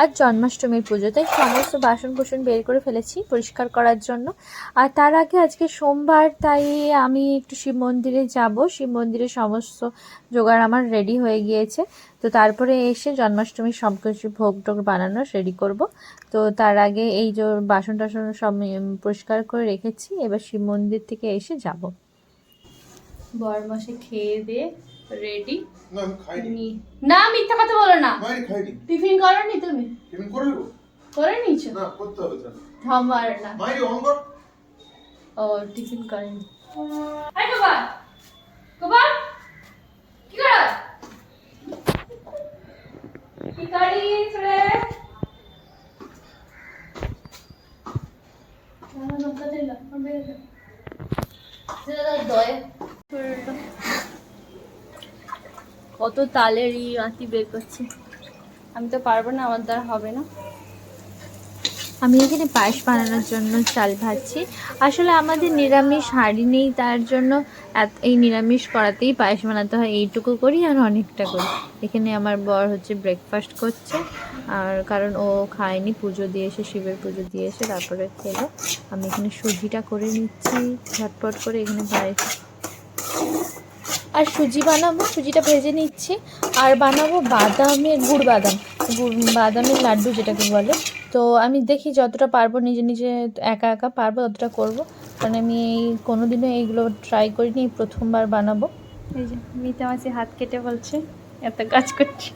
আর জন্মাষ্টমীর পুজো। তাই সমস্ত বাসন কুসন বের করে ফেলেছি পরিষ্কার করার জন্য। আর তার আগে আজকে সোমবার, তাই আমি একটু শিব মন্দিরে যাব। শিব মন্দিরে সমস্ত জোগাড় আমার রেডি হয়ে গিয়েছে। তো তারপরে এসে জন্মাষ্টমীর সব কিছু ভোগ টোগ বানানো রেডি করব। তো তার আগে এই যে বাসন টাসন সব পরিষ্কার করে রেখেছি। এবার শিব মন্দির থেকে এসে যাব। বরমাসে খেয়ে দিয়ে রেডি না আমি না। মিথ্যা কথা বলো না। টিফিন করনি তুমি? টিফিন করে নেব। করে নিয়েছো? না করতে হবে তো আমার না। মাইরি হোমওয়ার্ক ও টিফিন করেনি। আরে কবা কবা কি কর কি করিস রে আমার লঙ্কা দিল আমি দয়ে কত তালের ই আঁতি বের করছে। আমি তো পারব না, আমার দ্বারা হবে না। আমি এখানে পায়েস বানানোর জন্য চাল ভাজছি। আসলে আমাদের নিরামিষ হাঁড়ি নেই, তার জন্য এই নিরামিষ করাতেই পায়েস বানাতে হয়। এইটুকু করি আর অনেকটা করি। এখানে আমার বর হচ্ছে ব্রেকফাস্ট করছে, আর কারণ ও খায়নি, পুজো দিয়ে এসে, শিবের পুজো দিয়ে এসে, তারপরে খেলো। আমি এখানে সুজিটা করে নিচ্ছি, ঝটপট করে এখানে পায়েস আর সুজি বানাবো, সুজিটা ভেজে নিচ্ছি। আর বানাবো বাদামের গুড় বাদাম, গুড়, বাদামের লাড্ডু যেটাকে বলে। তো আমি দেখি যতটা পারব, নিজে নিজে একা একা পারব, ততটা করব। কারণ আমি এই কোনোদিনও এইগুলো ট্রাই করিনি প্রথমবার বানাবো। এই যে, মিতা মাসি হাত কেটে বলছে, এত কাজ করছি।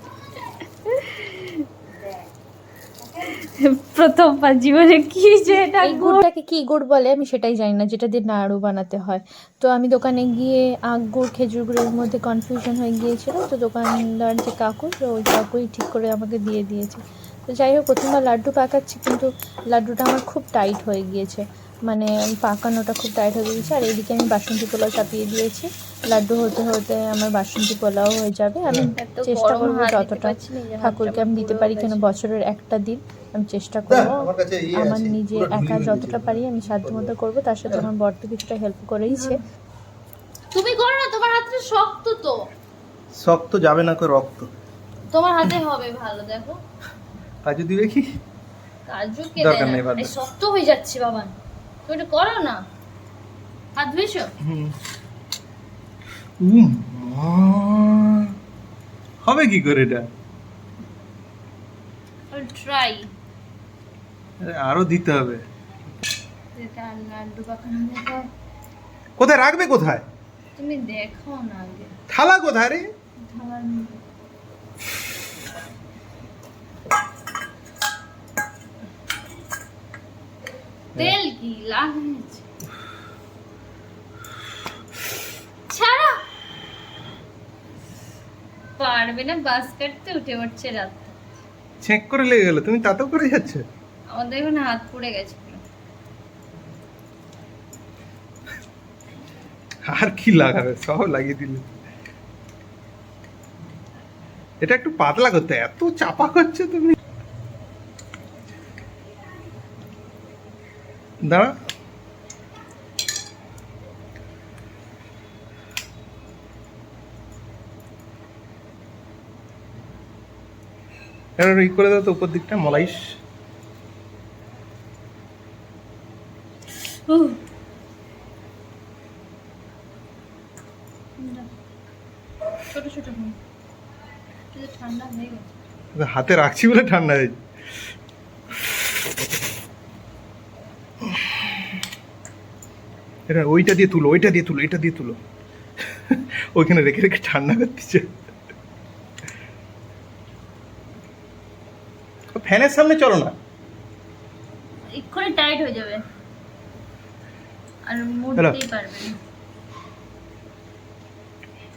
প্রথমবার জীবনে কি যে এটা গুড়টাকে কি গুড় বলে আমি সেটাই জানি না যেটা দিয়ে নাড়ু বানাতে হয়। তো আমি দোকানে গিয়ে আখ গুড় খেজুর গুড়ের মধ্যে কনফিউশন হয়ে গিয়েছিল তো দোকানদার যে কাকু তো ওই কাকুই ঠিক করে আমাকে দিয়ে দিয়েছে। তো যাই হোক প্রথমবার লাড্ডু পাকাচ্ছি কিন্তু লাড্ডুটা আমার খুব টাইট হয়ে গিয়েছে। মানে পাকানোটা খুব টাইট হয়ে গিয়েছে আর এদিকে আমি বাসন্তী পোলাও চাপিয়ে দিয়েছি। লাড্ডু হতে হতে আমার বাসন্তী পোলাও হয়ে যাবে। আমি চেষ্টা করব যতটা ঠাকুরকে আমি দিতে পারি কেন বছরের একটা দিন আমি চেষ্টা করব। আমার নিজে একা যতটা পারি আমি সাধ্য মতো করব তার সাথে আমার বর তো কিছুটা হেল্প করেইছে। তুমি করো না তোমার হাতে শক্ত তো। শক্ত যাবে না করে রক্ত। তোমার হাতে হবে ভালো দেখো। কাজু দিবে কি? কাজু কে দরকার নেই, শক্ত হয়ে যাচ্ছে বাবা। তুমি এটা করো না। হাত উম, হবে কি করে এটা? ট্রাই আরে, দিতে হবে। কোথায় রাখবে কোথায়? তুমি দেখো না আগে। থালা কোথায় রে? থালার তেল কি? হয়েছে ছাড়া। পারবে না বাস কাটতে উঠে উঠছে রাত। চেক করে লেগে গেল তুমি তাতেও করে যাচ্ছ? আমাদের এখানে হাত পুড়ে গেছে আর কি লাগাবে? সব লাগিয়ে দিল। এটা একটু পাতলা করতে এত চাপা করছ তুমি। দাঁড়া। এবার ই করে দাও তো উপর দিকটা মলাইশ। ছোট ছোট ঠান্ডা হয়ে গেছে। হাতে রাখছি বলে ঠান্ডা হয়েছে এটা ওইটা দিয়ে তুলো ওইটা দিয়ে তুলো এটা দিয়ে তুলো। ওইখানে রেখে রেখে ঠান্ডা করতেছে ফ্যানের সামনে চলো না। এক্ষুনি টাইট হয়ে যাবে। আর মুড়তেই পারবে না।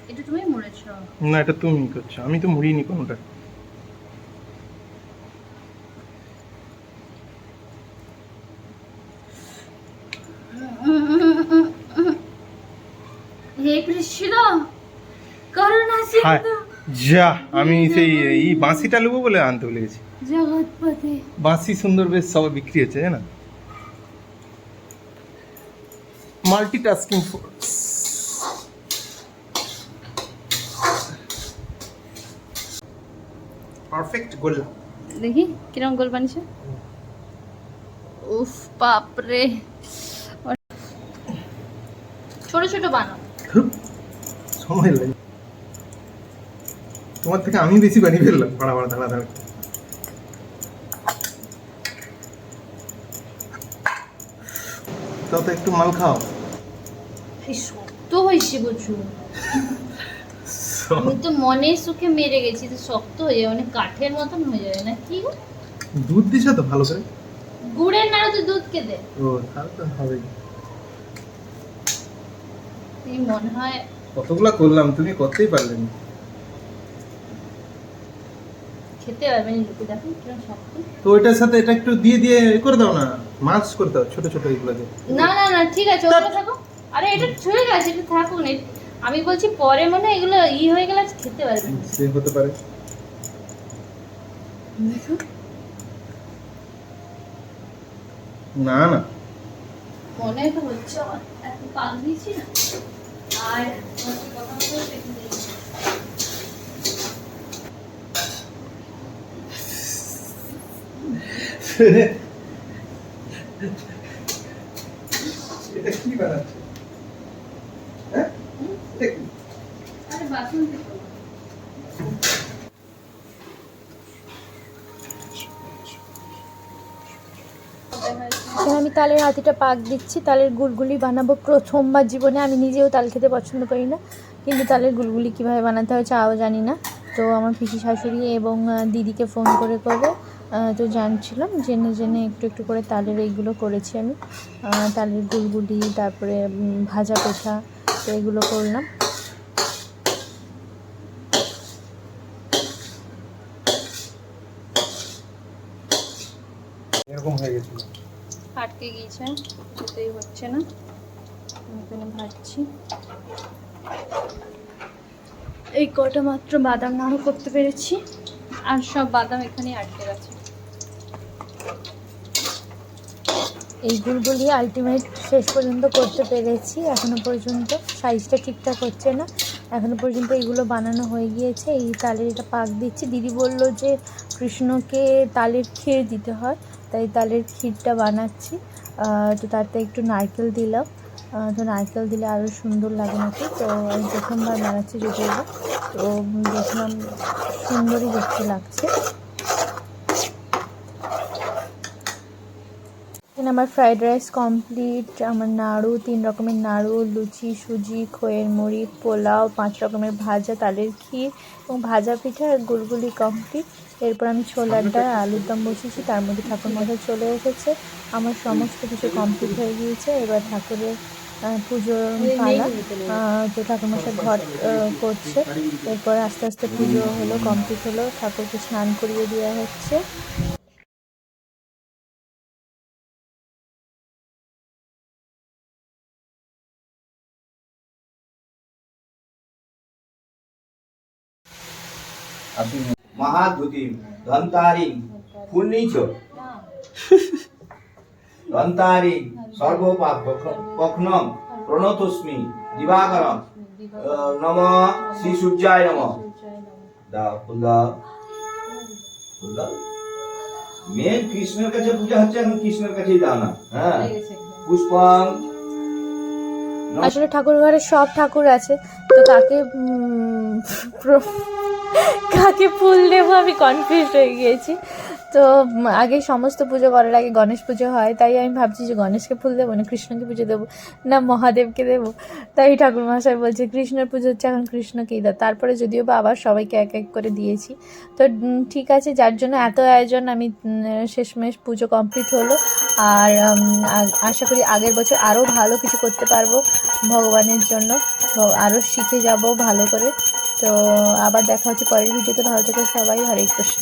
এটা তুমি মুড়েছো। না এটা তুমি করছ। আমি তো মুড়িনি কোনোটা হে কৃষ্ণ করুণা হায় যা আমি সেই এই বাঁশিটা নেব বলে আনতে ভুলে গেছি। বাঁশি সুন্দর বেশ সব বিক্রি হচ্ছে জানো মাল্টিটাস্কিং ফোর্স পারফেক্ট গোল্লা। দেখি কিরম গোল বানিয়েছে? উফ বাপরে। ছোট ছোট বানাও। সময় লাগে। তোমার থেকে আমি বেশি বানিয়ে ফেললাম ভাড়া ভাড়া ধাড়া ধাড়া তো একটু মাল খাও। শক্ত হয়েছে আমি তো মনের সুখে মেরে গেছি তো শক্ত হয়ে যাবে মানে কাঠের মতন হয়ে যাবে না কি দুধ দিছো তো ভালো করে? গুড়ের নাড়া তো দুধ কে দে ও তাহলে তো হবেই। এই মনে হয় কতগুলা করলাম তুমি করতেই পারলে না। খেতে পারবে না লুকু দেখো কিরম শক্ত। তো ওইটার সাথে এটা একটু দিয়ে দিয়ে করে দাও না মাছ দাও ছোট ছোট এগুলো দিয়ে। না না না ঠিক আছে ওগুলো থাকো। আরে এটা ছুঁয়ে গেছে এটা থাকুক না আমি বলছি পরে মনে এগুলো ই হয়ে গেলে খেতে পারবে। সে হতে পারে। না না। মনে তো হচ্ছে আমার এত দিয়েছি না আর কথা বলতে বলতে একটু দেরি হয়ে গেছে। আমি তালের হাতিটা পাক দিচ্ছি তালের গুলগুলি বানাবো। প্রথমবার জীবনে আমি নিজেও তাল খেতে পছন্দ করি না কিন্তু তালের গুলগুলি কীভাবে বানাতে হয় চাও জানি না। তো আমার পিসি শাশুড়ি এবং দিদিকে ফোন করে করে আহ, তো জানছিলাম জেনে জেনে একটু একটু করে তালের এইগুলো করেছি আমি। তালের গুড়গুলি তারপরে ভাজা পেঠা তো এগুলো করলাম। এরকম হয়ে গেছিল। আটকে গিয়েছে যেতেই হচ্ছে না। আমি এখানে ভাজছি। এই কটা মাত্র বাদাম নাড়ু করতে পেরেছি আর সব বাদাম এখানে আটকে গেছে এই গুড়গুলি আলটিমেট শেষ পর্যন্ত করতে পেরেছি। এখনও পর্যন্ত সাইজটা ঠিকঠাক হচ্ছে না। এখনও পর্যন্ত এইগুলো বানানো হয়ে গিয়েছে। এই তালের এটা পাক দিচ্ছি। দিদি বলল যে কৃষ্ণকে তালের ক্ষীর দিতে হয়, তাই তালের ক্ষীরটা বানাচ্ছি। তো তাতে একটু নারকেল দিলাম। তো নারকেল দিলে আরও সুন্দর লাগে নাকি? তো আমি প্রথমবার বানাচ্ছি যদিও। তো দেখলাম সুন্দরই দেখতে লাগছে। এখানে আমার ফ্রাইড রাইস কমপ্লিট আমার নাড়ু তিন রকমের নাড়ু লুচি সুজি খোয়ের মুড়ি পোলাও পাঁচ রকমের ভাজা তালের ক্ষীর এবং ভাজা পিঠা আর গুলগুলি কমপ্লিট এরপর আমি ছোলার ডাল আলুর দম বসিয়েছি তার মধ্যে ঠাকুর মশাই চলে এসেছে। আমার সমস্ত কিছু কমপ্লিট হয়ে গিয়েছে। এবার ঠাকুরের পুজোর পালা তো ঠাকুরমশাই ঘট আহ, করছে। এরপর আস্তে আস্তে পুজো হলো কমপ্লিট হলো। ঠাকুরকে স্নান করিয়ে দেওয়া হচ্ছে। মহাদ্যুতিম ধন্তারিং পুণ্যিচ। ধন্তারিং সর্বপাপ পক্ষনম প্রণতস্মি, দিবাকরম। নম শ্রী সূর্যায় নম। মেন কৃষ্ণের কাছে পূজা হচ্ছে, এখন কৃষ্ণের কাছেই দাও না। হ্যাঁ। পুষ্পং। আসলে ঠাকুর ঘরে সব ঠাকুর আছে, তো প্র- কাকে ফুল দেবো আমি কনফিউজ হয়ে গিয়েছি। তো আগে সমস্ত পুজো করার আগে গণেশ পুজো হয়, তাই আমি ভাবছি যে গণেশকে ফুল দেবো না কৃষ্ণকে পুজো দেবো, না মহাদেবকে দেবো। তাই ঠাকুর মশাই বলছে, কৃষ্ণের পুজো হচ্ছে এখন কৃষ্ণকেই দাও। তারপরে যদিও বা আবার সবাইকে এক এক করে দিয়েছি। তো ঠিক আছে, যার জন্য এত আয়োজন আমি শেষমেশ পুজো কমপ্লিট হলো। আর আশা করি আগের বছর আরও ভালো কিছু করতে পারব ভগবানের জন্য। আরও শিখে যাব ভালো করে। তো আবার দেখা হচ্ছে পরের ভিডিওতে ভালো থেকে সবাই হরে কৃষ্ণ।